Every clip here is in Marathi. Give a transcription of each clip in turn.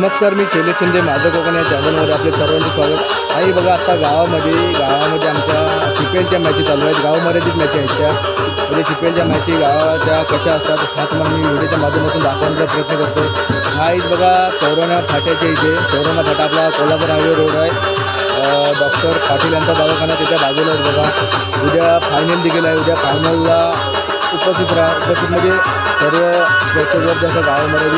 नमस्कार मी शैलेश शिंदे माझं कोकण या चॅनलमध्ये आपले सर्वांचे स्वागत. आई बघा आता गावामध्ये गावामध्ये आमच्या शिपेलच्या मॅची चालू आहेत. गावमर्यादित मॅची आहेत त्या. म्हणजे शिपेलच्या मॅची गावाच्या कशा असतात हा तुम्हाला मी व्हिडिओच्या माध्यमातून दाखवण्याचा प्रयत्न करतो. हा इथं बघा कोरोना फाट्याच्या इथे. कोरोना फाटा आपला कोल्हापूर हायवे रोड आहे. डॉक्टर पाटील यांचा दवाखाना त्याच्या बाजूला आहे बघा. उद्या फायनल देखील आहे. उद्या फायनलला उपस्थित राहा. उपस्थित म्हणजे सर्व प्रेक्षक जसं गावामध्ये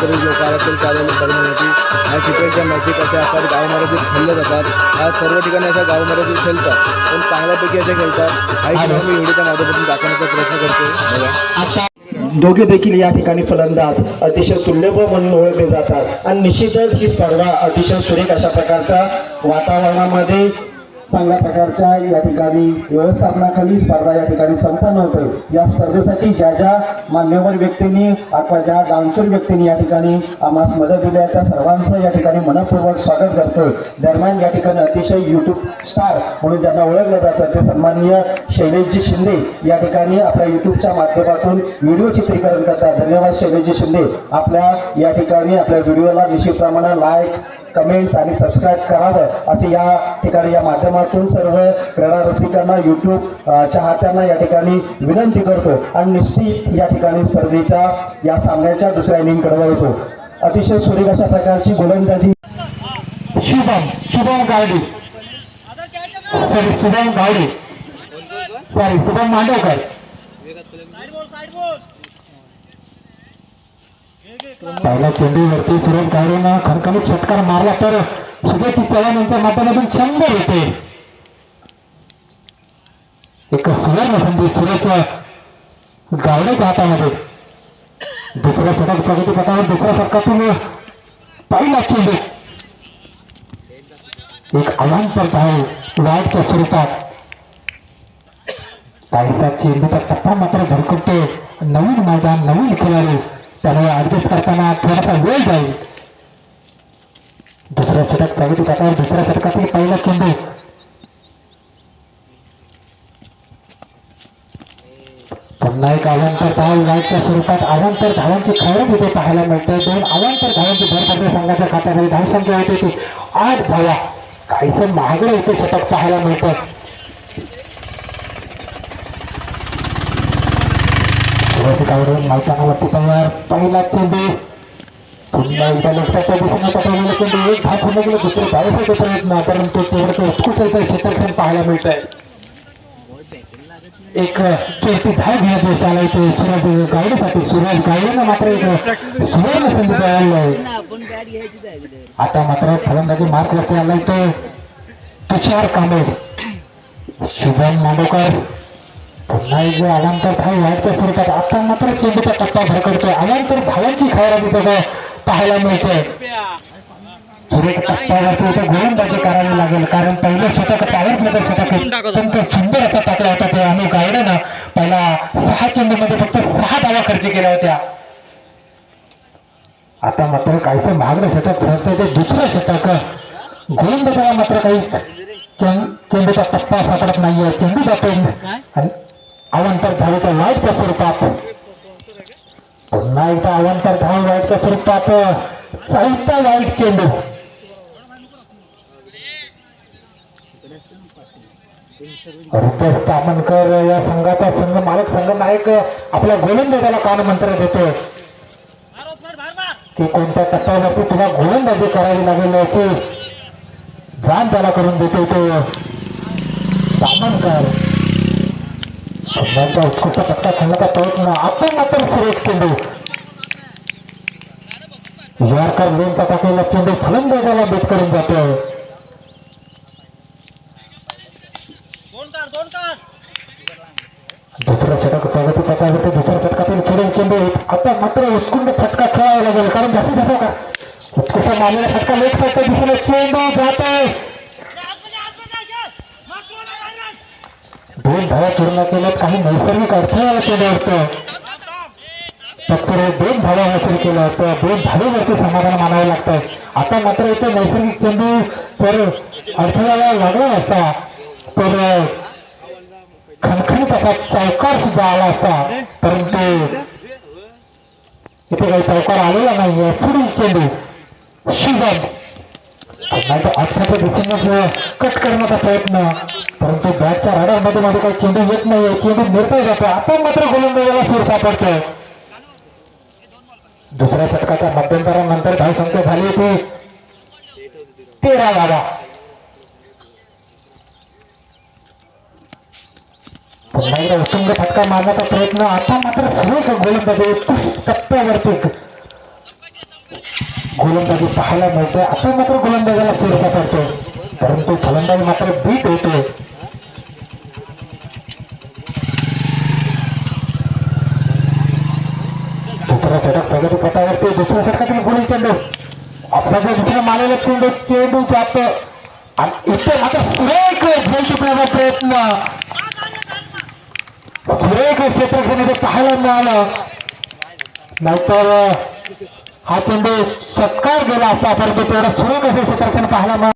तरी लोक आले तरी चालेल बघण्यासाठी ह्या शिपेच्या मॅची कशा असतात गावामध्ये खेळल्या जातात ह्या सर्व ठिकाणी अशा गावामध्ये खेळतात पण चांगल्यापैकी अशा खेळतात. काही मी व्हिडिओच्या माध्यमातून दाखवण्याचा प्रयत्न करतो दोघे देखील या ठिकाणी फलंदाज अतिशय तुल्यब म्हणून ओळखले जातात. आणि निश्चितच ही स्पर्धा अतिशय सुरेख अशा प्रकारच्या वातावरणामध्ये चांगल्या प्रकारच्या या ठिकाणी व्यवस्थापनाखाली स्पर्धा या ठिकाणी संपन्न होते या स्पर्धेसाठी ज्या ज्या मान्यवर व्यक्तींनी अथवा ज्या दानशूर व्यक्तींनी या ठिकाणी आम्हाला मदत दिली आहे त्या सर्वांचं या ठिकाणी मनपूर्वक स्वागत करतो दरम्यान या ठिकाणी अतिशय युट्यूब स्टार म्हणून ज्यांना ओळखलं जातं ते सन्माननीय शैलेशजी शिंदे या ठिकाणी आपल्या युट्यूबच्या माध्यमातून व्हिडिओ चित्रीकरण करतात. धन्यवाद शैलेशजी शिंदे. आपल्या या ठिकाणी आपल्या व्हिडिओला निश्चितप्रमाणे लाईक्स कमेंट्स आणि सबस्क्राईब करावं असे या ठिकाणी या माध्यमातून सर्व क्रीडा रसिकांना यूट्यूब चाहत्यांना या ठिकाणी विनंती करतो आणि निश्चित या ठिकाणी स्पर्धेच्या या सामन्याच्या दुसऱ्या इनिंगकडे वळतो. अतिशय सुरेख अशा प्रकारची गोलंदाजी. शुभम शुभम गावडे. सॉरी शुभम गावडे. सॉरी शुभम मांडवकर. पहिल्या चेंडूवरती सुरेश गावडेनं खणखणीत षटकार मारला तर सुरेश चव्हाण यांच्या माध्यमातून शंभर होते. एक सुवर्ण संधी सुरेश गावडेच्या हातामध्ये. दुसऱ्या षटक प्रगती पटावर दुसऱ्या षटकातून पहिला चेंडू एक अवांतर धाव वाईटच्या स्वरूपात. काहीसा चेंडूचा टप्पा मात्र भरकटतो. नवीन मैदान नवीन खेळाडू. त्यामुळे ऍडजस्ट करताना थोडासा वेळ जाईल. दुसऱ्या षटक प्रगती पथावर दुसऱ्या षटकातील पहिला चेंडू. पुन्हा एक अवांतर धाव वाईटच्या स्वरूपात अवांतर धावांची खरंच इथे पाहायला मिळते. दोन अवांतर धावांची भर पडते संघाच्या खात्यामध्ये धावसंख्या होते ती आठ धावा. काहीसं महागडं इथे षटक पाहायला मिळतं. सुरुवातीकावरून मैदानावरती तयार पहिला चेंडू. पुन्हा एकदा लक्षाच्या दिशेने पटवलेला चेंडू. एक धाव पूर्ण गेला दुसरे पाहिजे प्रयत्न. परंतु तेवढं उत्कृष्ट क्षेत्रक्षण पाहायला मिळत आहे एक चेटी धाव घेण्यात देशाला इथे सुरज गायडीसाठी सुरज गावडेनं मात्र एक सुवर्ण संधी मिळाली आहे. आता मात्र फलंदाजी मार्क वरती आलाय तो तुषार कांबळे. शुभम मांडोकर. पुन्हा एक वेळ अवांतर स्वरूपात आता मात्र चेंडूचा टप्पा भरकडतोय अवांतर भावांची खैराती तिथं पाहायला मिळते सुरेख टप्प्यावरती इथे गोलंदाजी करावी लागेल कारण पहिलं षटक पॉवर मध्ये षटक अत्यंत सुंदर असा टाकला होता ते अनु गायडनं पहिला सहा चेंडूमध्ये फक्त सहा धावा खर्च केल्या होत्या. आता मात्र काहीचं महागडं षटक ठरतंय ते दुसरं षटक गोलंदाजाला मात्र काही चेंडूचा टप्पा सापडत नाहीये. चेंडू जातोय आणि अवांतर वाईटच्या स्वरूपात? पुन्हा एकदा अवंतर धाव वाईटच्या स्वरूपात? चौथा वाईट चेंडू. रुपेश तामणकर या संघाचा संघ मालक संघ नायक आपल्या गोलंदाजाला कानमंत्र देतोय. की कोणत्या टप्प्यावरती तुला गोलंदाजी करावी लागेल याची जाण त्याला करून देतो तो. तामणकर पुन्हा उत्कृष्ट टप्पा खेळण्याचा प्रयत्न आता मात्र सुरेश चेंडू. यॉर्कर लेनचा टाकलेला चेंडू फलंदाजाला बेट करून जातोय. दुसरं षटक प्रगती पथावरती दुसऱ्या षटकातील पुढील चेंडू आता मात्र उत्कुंड फटका खेळावा लागेल कारण जास्तीत जास्त का उत्कृष्ट मारलेला फटका लेट साईडच्या दिशेने चेंडू जात आहे दोन धावा पूर्ण केल्यात काही नैसर्गिक अडथळ्याला चेंडूवरतं फक्त दोन धावा वसूल केलं होतं दोन धावेवरती समाधान मानावं लागतं. आता मात्र इथे नैसर्गिक चेंडू तर अडथळ्याला लागला असता तर खणखणीत असा चौकार सुद्धा आला असता. परंतु इथे काही चौकार आलेला नाहीये. पुढील चेंडू शिवम. नाही तर आजच्या दिशेने कट करण्याचा प्रयत्न परंतु बॅटच्या राड्यामध्ये मध्ये काही चेंडू येत नाहीये. चेंडू निर्भय जातो आपण मात्र गोलंदाजाला सूर सापडतोय. दुसऱ्या षटकाच्या मध्यंतरानंतर धावसंख्या झाली होती. तेरा धावा पुन्हा एकदा उत्तुंग फटका मारण्याचा प्रयत्न. आता मात्र सुरेख गोलंदाजी? उत्कृष्ट टप्प्यावरती. गोलंदाजी पाहायला मिळते आता मात्र गोलंदाजाला सूर सापडतो परंतु फलंदाज मात्र बीट होतोय. दुसरा षटक प्रगती पटावरती दुसऱ्या षटकातील पुढील चेंडू. अपसाच्या दुसऱ्या मालेला चेंडू चेंडू जात. आणि इथे मात्र सुरेख झेल टिपण्याचा प्रयत्न. सुरेख क्षेत्रक्षण इथे पाहायला मिळालं. नाहीतर हा चेंडू सत्कार गेला असता परंतु तेवढा सुरेख असे क्षेत्रक्षण पाहायला मिळालं.